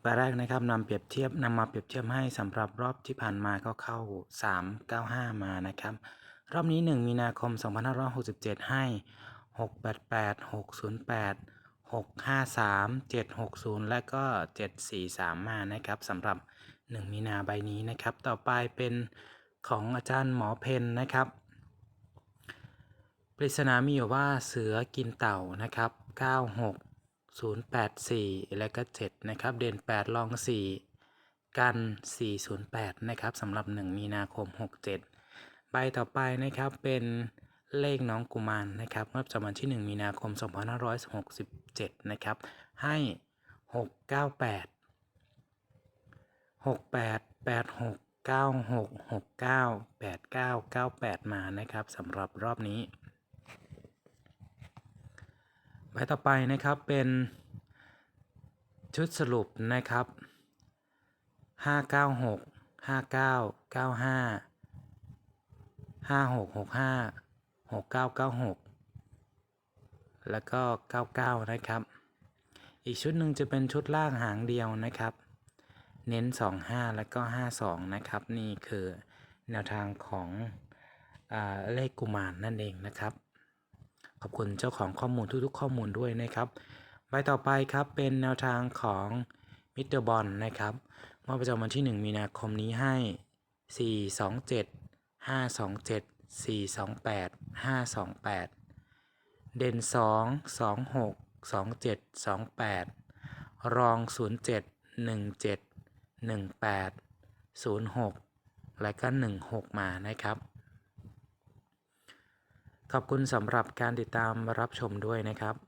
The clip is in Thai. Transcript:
ใบแรกนะครับนำเปรียบเทียบนำมาเปรียบเทียบให้สำหรับรอบที่ผ่านมาก็เข้า 395 มานะครับ รอบนี้ 1 มีนาคม 2567 ให้ 688 608 653 760 และก็ 743 มานะครับสำหรับ 1 มีนาใบนี้นะครับ ต่อไปเป็นของอาจารย์หมอเพนนะครับ ปริศนามีอยู่ว่าเสือกินเต่านะครับ 96 084 และก็ 7 นะครับ เด่น 8 ลอง 4 กัน 408 นะครับสำหรับ 1 มีนาคม 67 ใบต่อไปนะครับเป็นเลขน้องกุมารนนะครับงวดประจำวันที่ 1 มีนาคม 2567 นะครับ ให้ 698 68 86 96 69 89 98 มานะครับสำหรับรอบนี้ ใบต่อไปนะครับเป็นชุดสรุปนะครับ 596 59 95 5665 6996 แล้วก็ 99 นะครับ อีกชุดหนึ่งจะเป็นชุดล่างหางเดียวนะครับ เน้น 25 แล้วก็ 52 นะครับ นี่คือแนวทางของอาเลขกุมารนนั่นเองนะครับ ขอบคุณเจ้าของข้อมูลทุกๆ ข้อมูลด้วยนะครับใบต่อไปครับเป็นแนวทางของมิสเตอร์บอลนะครับเมื่อประจำวันที่ 1 มีนาคมนี้ให้ 427 527 428 528 เด่น 2 26 27 28 รอง 07 17 18 06 และก็ 16 มานะครับ ขอบคุณสำหรับการติดตามรับชมด้วยนะครับ